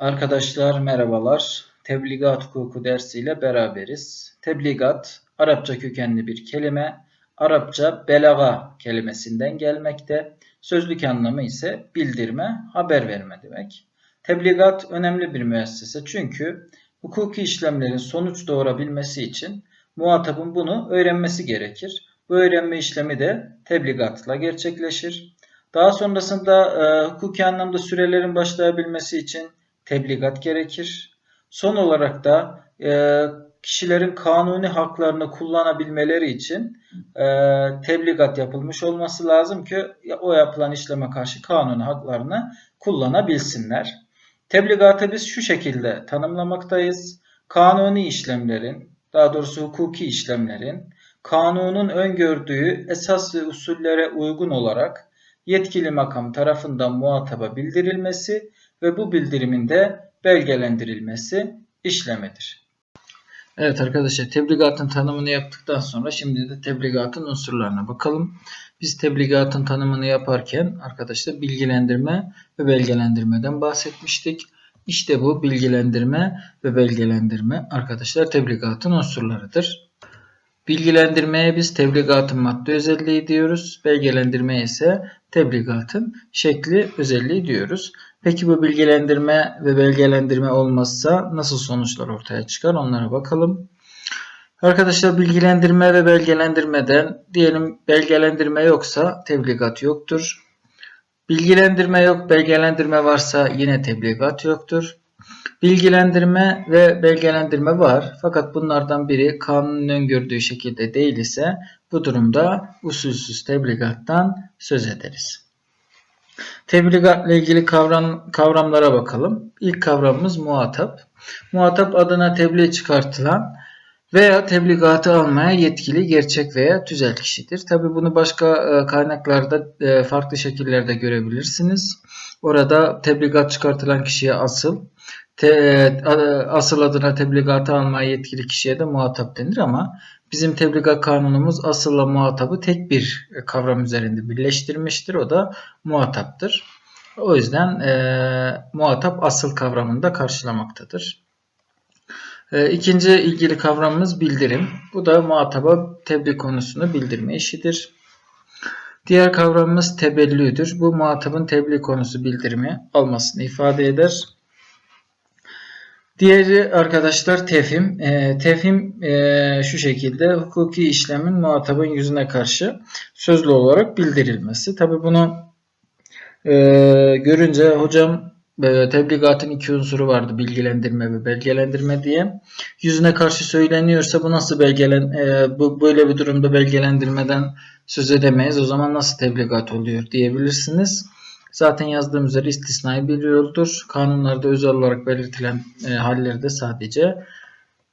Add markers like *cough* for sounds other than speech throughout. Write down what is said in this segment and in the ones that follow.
Arkadaşlar merhabalar. Tebligat hukuku dersiyle beraberiz. Tebligat Arapça kökenli bir kelime. Arapça belaga kelimesinden gelmekte. Sözlük anlamı ise bildirme, haber verme demek. Tebligat önemli bir müessese çünkü hukuki işlemlerin sonuç doğurabilmesi için muhatabın bunu öğrenmesi gerekir. Bu öğrenme işlemi de tebligatla gerçekleşir. Daha sonrasında e, hukuki anlamda sürelerin başlayabilmesi için tebligat gerekir. Son olarak da e, kişilerin kanuni haklarını kullanabilmeleri için e, tebligat yapılmış olması lazım ki o yapılan işleme karşı kanuni haklarını kullanabilsinler. Tebligatı biz şu şekilde tanımlamaktayız. Kanuni işlemlerin, daha doğrusu hukuki işlemlerin, kanunun öngördüğü esas ve usullere uygun olarak yetkili makam tarafından muhataba bildirilmesi ve bu bildirimin de belgelendirilmesi işlemidir. Evet arkadaşlar tebligatın tanımını yaptıktan sonra şimdi de tebligatın unsurlarına bakalım. Biz tebligatın tanımını yaparken arkadaşlar bilgilendirme ve belgelendirmeden bahsetmiştik. İşte bu bilgilendirme ve belgelendirme arkadaşlar tebligatın unsurlarıdır. Bilgilendirmeye biz tebligatın madde özelliği diyoruz. Belgelendirmeye ise tebligatın şekli özelliği diyoruz. Peki bu bilgilendirme ve belgelendirme olmazsa nasıl sonuçlar ortaya çıkar onlara bakalım. Arkadaşlar bilgilendirme ve belgelendirmeden diyelim belgelendirme yoksa tebligat yoktur. Bilgilendirme yok, belgelendirme varsa yine tebligat yoktur. Bilgilendirme ve belgelendirme var. Fakat bunlardan biri kanunun öngördüğü şekilde değil ise bu durumda usulsüz tebligattan söz ederiz. Tebligatla ilgili kavram, kavramlara bakalım. İlk kavramımız muhatap. Muhatap adına tebliğ çıkartılan veya tebligatı almaya yetkili gerçek veya tüzel kişidir. Tabi bunu başka e, kaynaklarda e, farklı şekillerde görebilirsiniz. Orada tebligat çıkartılan kişiye asıl, te, asıl adına tebligatı almaya yetkili kişiye de muhatap denir ama bizim tebligat kanunumuz asılla muhatabı tek bir kavram üzerinde birleştirmiştir. O da muhataptır. O yüzden e, muhatap asıl kavramını da karşılamaktadır. E, ikinci ilgili kavramımız bildirim. Bu da muhataba tebliğ konusunu bildirme işidir. Diğer kavramımız tebellüdür. Bu muhatabın tebliğ konusu bildirimi almasını ifade eder. Diğeri arkadaşlar tefhim. E, tefhim e, şu şekilde hukuki işlemin muhatabın yüzüne karşı sözlü olarak bildirilmesi. Tabi bunu e, görünce hocam e, tebligatın iki unsuru vardı bilgilendirme ve belgelendirme diye. Yüzüne karşı söyleniyorsa bu nasıl belgelen e, bu böyle bir durumda belgelendirmeden söz edemeyiz. O zaman nasıl tebligat oluyor diyebilirsiniz. Zaten yazdığım üzere istisnai bir yoldur. Kanunlarda özel olarak belirtilen e, hallerde sadece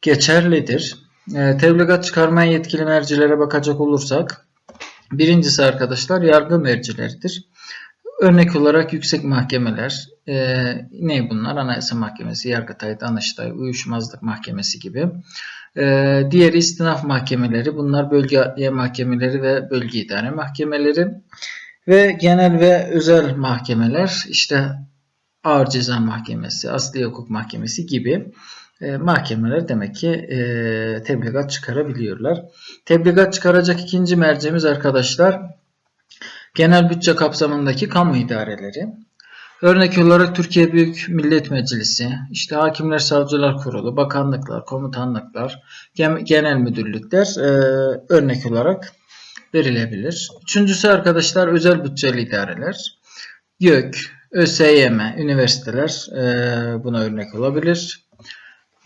geçerlidir. E, tebligat çıkarmaya yetkili mercilere bakacak olursak birincisi arkadaşlar yargı mercileridir. Örnek olarak yüksek mahkemeler, e, ne bunlar? Anayasa Mahkemesi, Yargıtay, Danıştay, Uyuşmazlık Mahkemesi gibi. E, diğer istinaf mahkemeleri, bunlar bölge mahkemeleri ve bölge idare mahkemeleri. Ve genel ve özel mahkemeler işte Ağır Ceza Mahkemesi, Asli Hukuk Mahkemesi gibi e, mahkemeler demek ki e, tebligat çıkarabiliyorlar. Tebligat çıkaracak ikinci mercemiz arkadaşlar genel bütçe kapsamındaki kamu idareleri. Örnek olarak Türkiye Büyük Millet Meclisi, işte Hakimler Savcılar Kurulu, bakanlıklar, komutanlıklar, genel müdürlükler e, örnek olarak verilebilir. Üçüncüsü arkadaşlar özel bütçeli idareler. YÖK, ÖSYM, üniversiteler e, buna örnek olabilir.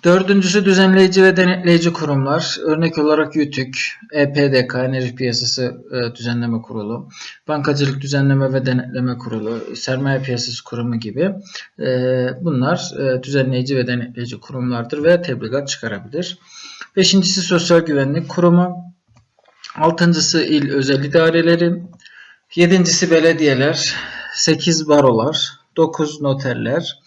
Dördüncüsü düzenleyici ve denetleyici kurumlar. Örnek olarak YÜTÜK, EPDK, Enerji Piyasası e, Düzenleme Kurulu, Bankacılık Düzenleme ve Denetleme Kurulu, Sermaye Piyasası Kurumu gibi e, bunlar düzenleyici ve denetleyici kurumlardır ve tebligat çıkarabilir. Beşincisi Sosyal Güvenlik Kurumu. Altıncısı il özel idareleri. Yedincisi belediyeler. Sekiz barolar. Dokuz noterler.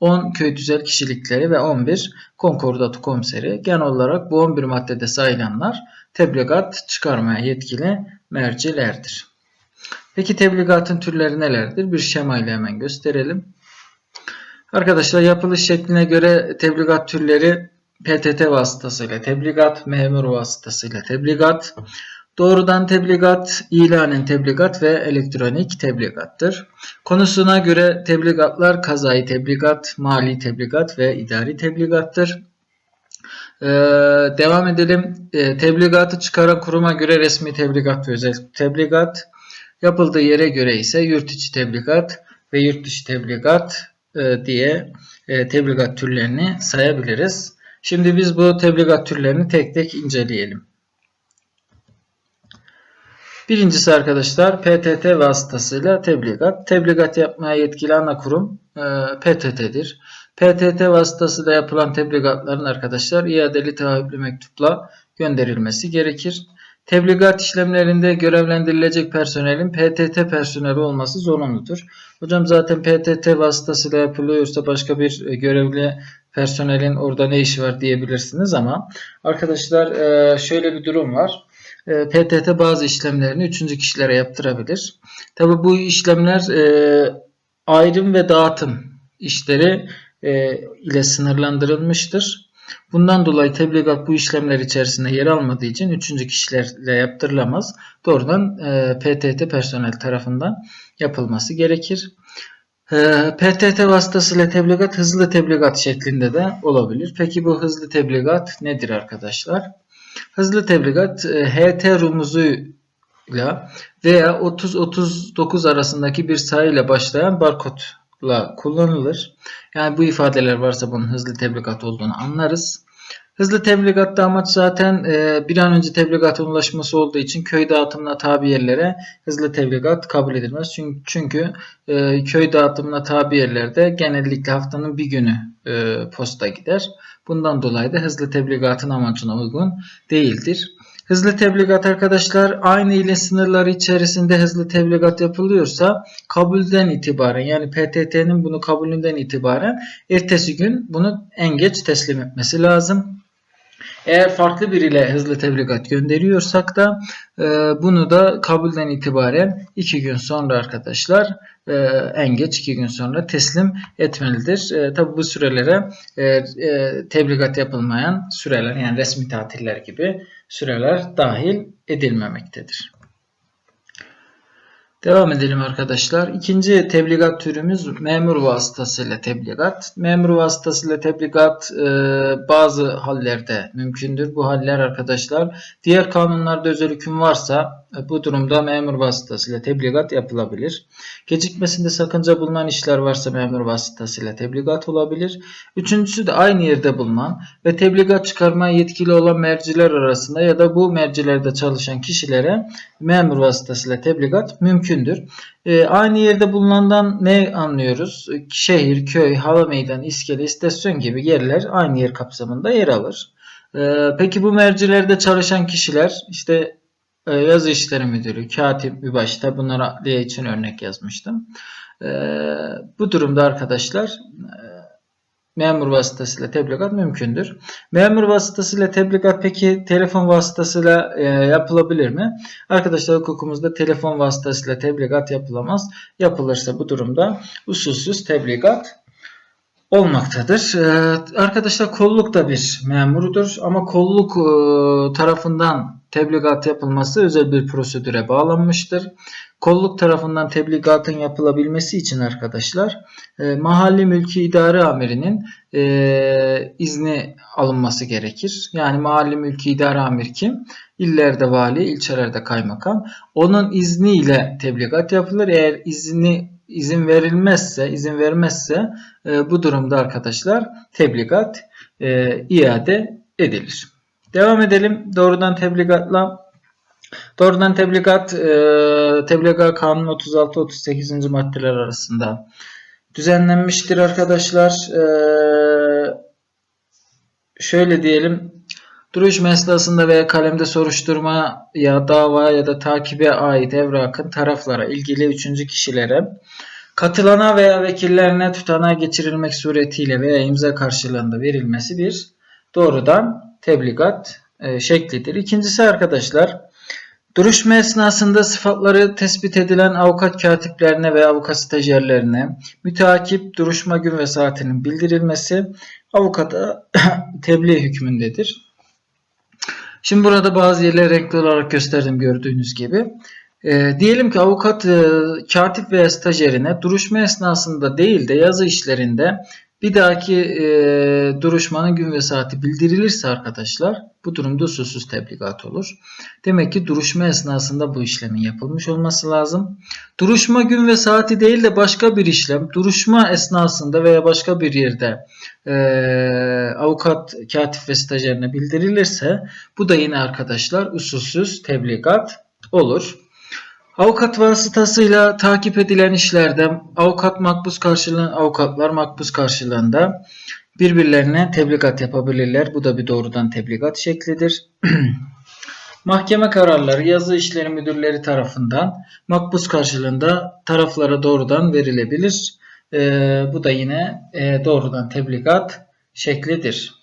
10 köy tüzel kişilikleri ve 11 konkordatı komiseri. Genel olarak bu 11 maddede sayılanlar tebligat çıkarmaya yetkili mercilerdir. Peki tebligatın türleri nelerdir? Bir şema ile hemen gösterelim. Arkadaşlar yapılış şekline göre tebligat türleri PTT vasıtasıyla tebligat, memur vasıtasıyla tebligat, doğrudan tebligat, ilanen tebligat ve elektronik tebligattır. Konusuna göre tebligatlar kazayı tebligat, mali tebligat ve idari tebligattır. Ee, devam edelim. Ee, tebligatı çıkaran kuruma göre resmi tebligat ve özel tebligat, yapıldığı yere göre ise yurt içi tebligat ve yurt dışı tebligat e, diye e, tebligat türlerini sayabiliriz. Şimdi biz bu tebligat türlerini tek tek inceleyelim. Birincisi arkadaşlar PTT vasıtasıyla tebligat. Tebligat yapmaya yetkili ana kurum e, PTT'dir. PTT vasıtasıyla yapılan tebligatların arkadaşlar iadeli taahhütlü mektupla gönderilmesi gerekir. Tebligat işlemlerinde görevlendirilecek personelin PTT personeli olması zorunludur. Hocam zaten PTT vasıtasıyla yapılıyorsa başka bir e, görevli personelin orada ne işi var diyebilirsiniz ama arkadaşlar e, şöyle bir durum var. E, PTT bazı işlemlerini üçüncü kişilere yaptırabilir. Tabi bu işlemler ayrım ve dağıtım işleri ile sınırlandırılmıştır. Bundan dolayı tebligat bu işlemler içerisinde yer almadığı için üçüncü kişilerle yaptırılamaz. Doğrudan e, PTT personel tarafından yapılması gerekir. E, PTT vasıtasıyla tebligat hızlı tebligat şeklinde de olabilir. Peki bu hızlı tebligat nedir arkadaşlar? Hızlı tebligat e, HT rumuzuyla veya 30-39 arasındaki bir sayıyla başlayan barkod kullanılır. Yani bu ifadeler varsa bunun hızlı tebligat olduğunu anlarız. Hızlı tebligatta amaç zaten e, bir an önce tebligata ulaşması olduğu için köy dağıtımına tabi yerlere hızlı tebligat kabul edilmez. Çünkü, çünkü e, köy dağıtımına tabi yerlerde genellikle haftanın bir günü posta gider. Bundan dolayı da hızlı tebligatın amacına uygun değildir. Hızlı tebligat arkadaşlar aynı ilin sınırları içerisinde hızlı tebligat yapılıyorsa kabulden itibaren yani PTT'nin bunu kabulünden itibaren ertesi gün bunu en geç teslim etmesi lazım. Eğer farklı biriyle hızlı tebligat gönderiyorsak da e, bunu da kabulden itibaren 2 gün sonra arkadaşlar e, en geç 2 gün sonra teslim etmelidir. E, Tabi bu sürelere e, e, tebligat yapılmayan süreler yani resmi tatiller gibi süreler dahil edilmemektedir. Devam edelim arkadaşlar. İkinci tebligat türümüz memur vasıtasıyla tebligat. Memur vasıtasıyla tebligat e, bazı hallerde mümkündür. Bu haller arkadaşlar diğer kanunlarda özel hüküm varsa bu durumda memur vasıtasıyla tebligat yapılabilir. Gecikmesinde sakınca bulunan işler varsa memur vasıtasıyla tebligat olabilir. Üçüncüsü de aynı yerde bulunan ve tebligat çıkarmaya yetkili olan merciler arasında ya da bu mercilerde çalışan kişilere memur vasıtasıyla tebligat mümkündür. E, aynı yerde bulunandan ne anlıyoruz? Şehir, köy, hava meydanı, iskele, istasyon gibi yerler aynı yer kapsamında yer alır. E, peki bu mercilerde çalışan kişiler işte e, yazı işleri müdürü, katip, mübaşta bunlara diye için örnek yazmıştım. E, bu durumda arkadaşlar e, memur vasıtasıyla tebligat mümkündür. Memur vasıtasıyla tebligat peki telefon vasıtasıyla e, yapılabilir mi? Arkadaşlar hukukumuzda telefon vasıtasıyla tebligat yapılamaz. Yapılırsa bu durumda usulsüz tebligat olmaktadır. Ee, arkadaşlar kolluk da bir memurudur ama kolluk e, tarafından tebligat yapılması özel bir prosedüre bağlanmıştır. Kolluk tarafından tebligatın yapılabilmesi için arkadaşlar e, mahalli mülki idare amirinin e, izni alınması gerekir. Yani mahalli mülki idare amir kim? İllerde vali, ilçelerde kaymakam. Onun izniyle tebligat yapılır. Eğer izni izin verilmezse, izin vermezse e, bu durumda arkadaşlar tebligat e, iade edilir. Devam edelim doğrudan tebligatla. Doğrudan tebligat, e, tebligat kanunu 36-38. maddeler arasında düzenlenmiştir arkadaşlar. E, şöyle diyelim, duruş meslasında veya kalemde soruşturma ya dava ya da takibe ait evrakın taraflara, ilgili üçüncü kişilere katılana veya vekillerine tutanağa geçirilmek suretiyle veya imza karşılığında verilmesi bir doğrudan tebligat e, şeklidir. İkincisi arkadaşlar Duruşma esnasında sıfatları tespit edilen avukat katiplerine ve avukat stajyerlerine müteakip duruşma gün ve saatinin bildirilmesi avukata *coughs* tebliğ hükmündedir. Şimdi burada bazı yerleri renkli olarak gösterdim gördüğünüz gibi. E, diyelim ki avukat e, katip veya stajyerine duruşma esnasında değil de yazı işlerinde bir dahaki e, duruşmanın gün ve saati bildirilirse arkadaşlar bu durumda usulsüz tebligat olur. Demek ki duruşma esnasında bu işlemin yapılmış olması lazım. Duruşma gün ve saati değil de başka bir işlem duruşma esnasında veya başka bir yerde e, avukat, katip ve stajyerine bildirilirse bu da yine arkadaşlar usulsüz tebligat olur. Avukat vasıtasıyla takip edilen işlerde avukat makbuz karşılığında avukatlar makbuz karşılığında birbirlerine tebligat yapabilirler. Bu da bir doğrudan tebligat şeklidir. *clears throat* Mahkeme kararları yazı işleri müdürleri tarafından makbuz karşılığında taraflara doğrudan verilebilir. Ee, bu da yine e, doğrudan tebligat şeklidir.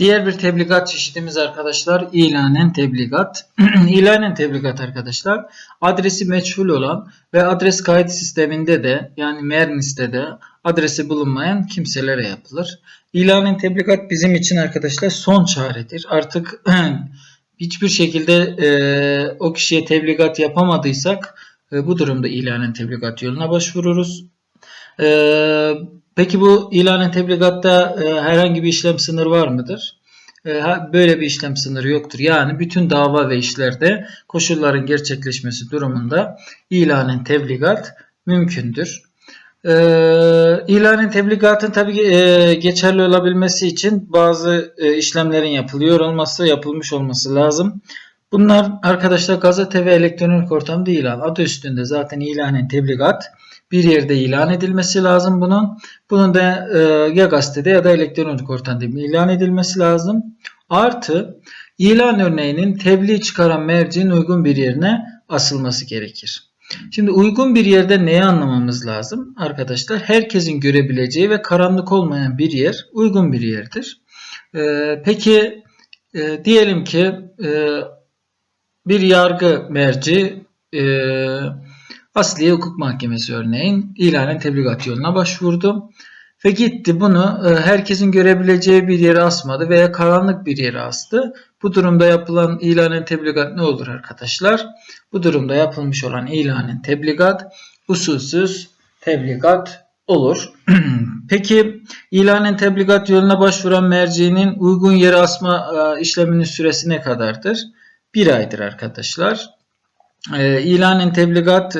Diğer bir tebligat çeşidimiz arkadaşlar ilanen tebligat. *clears throat* ilanen tebligat arkadaşlar adresi meçhul olan ve adres kayıt sisteminde de yani Mernis'te de adresi bulunmayan kimselere yapılır. İlanen tebligat bizim için arkadaşlar son çaredir. Artık *clears throat* hiçbir şekilde e, o kişiye tebligat yapamadıysak e, bu durumda ilanen tebligat yoluna başvururuz. E, Peki bu ilan tebligatta e, herhangi bir işlem sınırı var mıdır? E, böyle bir işlem sınırı yoktur. Yani bütün dava ve işlerde koşulların gerçekleşmesi durumunda ilanen tebligat mümkündür. E, ilanen tebligatın tabi e, geçerli olabilmesi için bazı e, işlemlerin yapılıyor olması, yapılmış olması lazım. Bunlar arkadaşlar gazete ve elektronik ortamda ilan. Adı üstünde zaten ilanen tebligat bir yerde ilan edilmesi lazım bunun. Bunun da e, ya gazetede ya da elektronik ortamda ilan edilmesi lazım. Artı ilan örneğinin tebliğ çıkaran merciğin uygun bir yerine asılması gerekir. Şimdi uygun bir yerde neyi anlamamız lazım? Arkadaşlar herkesin görebileceği ve karanlık olmayan bir yer uygun bir yerdir. Ee, peki e, diyelim ki e, bir yargı merci e, Asliye Hukuk Mahkemesi örneğin ilanen tebligat yoluna başvurdu. Ve gitti bunu e, herkesin görebileceği bir yere asmadı veya karanlık bir yere astı. Bu durumda yapılan ilanen tebligat ne olur arkadaşlar? Bu durumda yapılmış olan ilanen tebligat usulsüz tebligat olur. *clears throat* Peki ilanen tebligat yoluna başvuran merciğinin uygun yere asma e, işleminin süresi ne kadardır? Bir aydır arkadaşlar. E, ilanen tebligat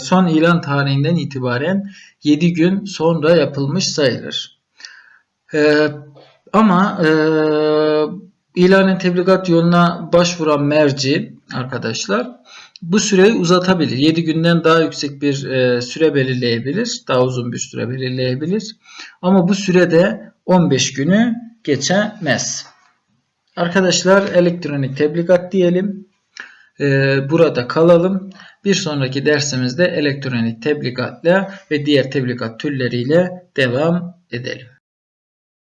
son ilan tarihinden itibaren 7 gün sonra yapılmış sayılır. E, ama e, ilanen tebligat yoluna başvuran merci arkadaşlar bu süreyi uzatabilir. 7 günden daha yüksek bir e, süre belirleyebilir. Daha uzun bir süre belirleyebilir. Ama bu sürede 15 günü geçemez. Arkadaşlar elektronik tebligat diyelim. Ee, burada kalalım. Bir sonraki dersimizde elektronik tebligatla ve diğer tebligat türleriyle devam edelim.